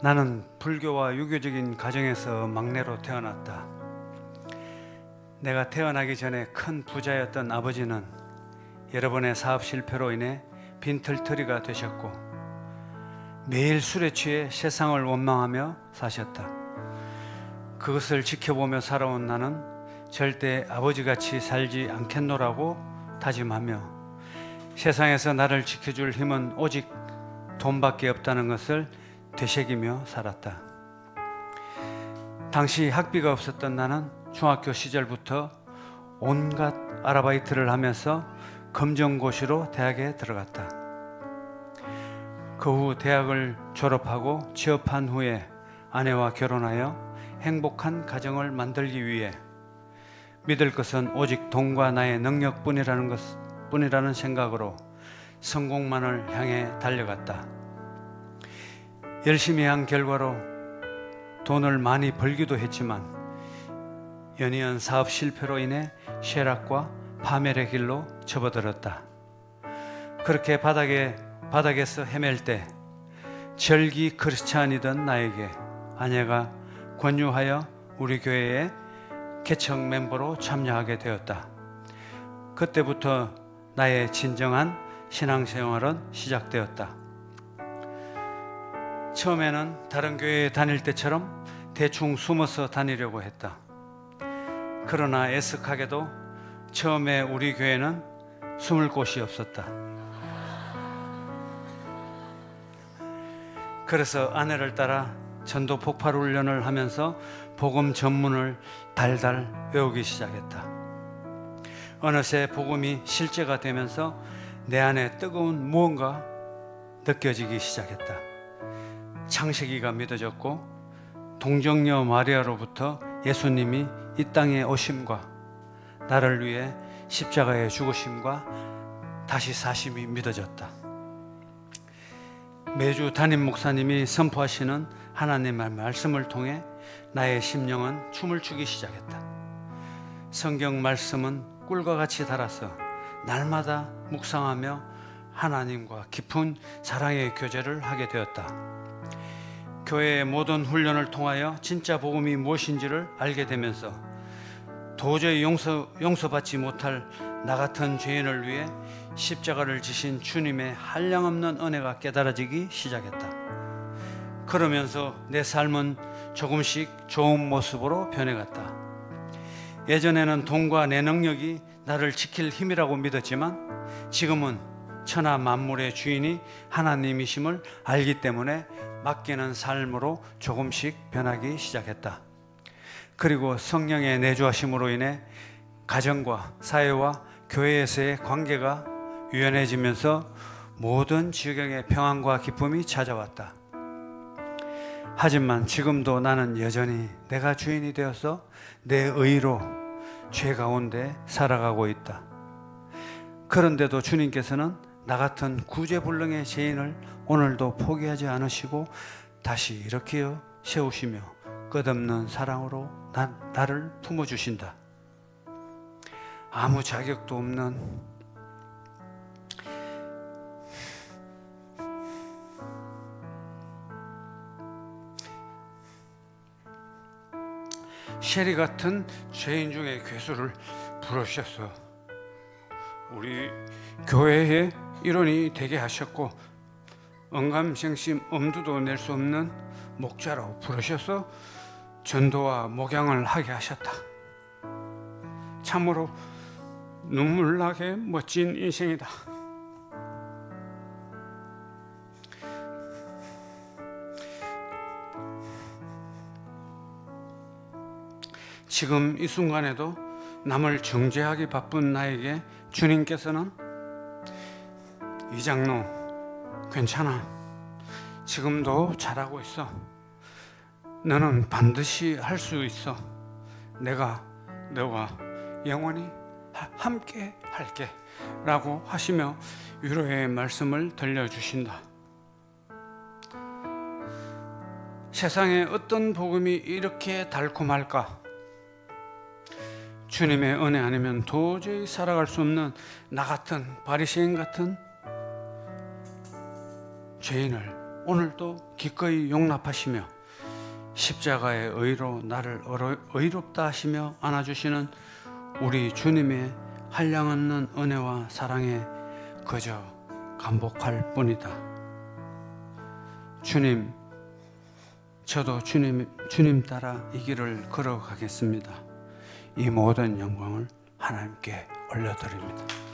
나는 불교와 유교적인 가정에서 막내로 태어났다. 내가 태어나기 전에 큰 부자였던 아버지는 여러 번의 사업 실패로 인해 빈털터리가 되셨고 매일 술에 취해 세상을 원망하며 사셨다. 그것을 지켜보며 살아온 나는 절대 아버지같이 살지 않겠노라고 다짐하며 세상에서 나를 지켜줄 힘은 오직 돈밖에 없다는 것을 되새기며 살았다. 당시 학비가 없었던 나는 중학교 시절부터 온갖 아르바이트를 하면서 검정고시로 대학에 들어갔다. 그 후 대학을 졸업하고 취업한 후에 아내와 결혼하여 행복한 가정을 만들기 위해 믿을 것은 오직 돈과 나의 능력뿐이라는 것 뿐이라는 생각으로 성공만을 향해 달려갔다. 열심히 한 결과로 돈을 많이 벌기도 했지만 연이은 사업 실패로 인해 쇠락과 파멸의 길로 접어들었다. 그렇게 바닥에 바닥에서 헤맬 때 절기 크리스찬이던 나에게 아내가 권유하여 우리 교회에 개척 멤버로 참여하게 되었다. 그때부터 나의 진정한 신앙생활은 시작되었다. 처음에는 다른 교회에 다닐 때처럼 대충 숨어서 다니려고 했다. 그러나 애석하게도 처음에 우리 교회는 숨을 곳이 없었다. 그래서 아내를 따라 전도 폭발 훈련을 하면서 복음 전문을 달달 외우기 시작했다. 어느새 복음이 실제가 되면서 내 안에 뜨거운 무언가 느껴지기 시작했다. 창세기가 믿어졌고 동정녀 마리아로부터 예수님이 이 땅에 오심과 나를 위해 십자가에 죽으심과 다시 사심이 믿어졌다. 매주 담임 목사님이 선포하시는 하나님의 말씀을 통해 나의 심령은 춤을 추기 시작했다. 성경 말씀은 꿀과 같이 달아서 날마다 묵상하며 하나님과 깊은 사랑의 교제를 하게 되었다. 교회의 모든 훈련을 통하여 진짜 복음이 무엇인지를 알게 되면서 도저히 용서, 용서받지 못할 나 같은 죄인을 위해 십자가를 지신 주님의 한량없는 은혜가 깨달아지기 시작했다. 그러면서 내 삶은 조금씩 좋은 모습으로 변해갔다. 예전에는 돈과 내 능력이 나를 지킬 힘이라고 믿었지만 지금은 천하 만물의 주인이 하나님이심을 알기 때문에 맡기는 삶으로 조금씩 변하기 시작했다. 그리고 성령의 내주하심으로 인해 가정과 사회와 교회에서의 관계가 유연해지면서 모든 지경의 평안과 기쁨이 찾아왔다. 하지만 지금도 나는 여전히 내가 주인이 되어서 내 의로 죄 가운데 살아가고 있다. 그런데도 주님께서는 나 같은 구제불능의 죄인을 오늘도 포기하지 않으시고 다시 일으켜 세우시며 끝없는 사랑으로 나, 나를 품어주신다. 아무 자격도 없는 셰리 같은 죄인 중에 괴수를 부르셔서 우리 교회의 일원이 되게 하셨고 언감생심 엄두도 낼 수 없는 목자로 부르셔서 전도와 목양을 하게 하셨다. 참으로 눈물나게 멋진 인생이다. 지금 이 순간에도 남을 정죄하기 바쁜 나에게 주님께서는 이장로 괜찮아. 지금도 잘하고 있어. 너는 반드시 할 수 있어. 내가 너와 영원히 하- 함께 할게. 라고 하시며 위로의 말씀을 들려주신다. 세상에 어떤 복음이 이렇게 달콤할까? 주님의 은혜 아니면 도저히 살아갈 수 없는 나 같은 바리새인 같은 죄인을 오늘도 기꺼이 용납하시며 십자가의 의로 나를 의롭다 하시며 안아주시는 우리 주님의 한량없는 은혜와 사랑에 그저 감복할 뿐이다. 주님, 저도 주님 주님 따라 이 길을 걸어가겠습니다. 이 모든 영광을 하나님께 올려드립니다.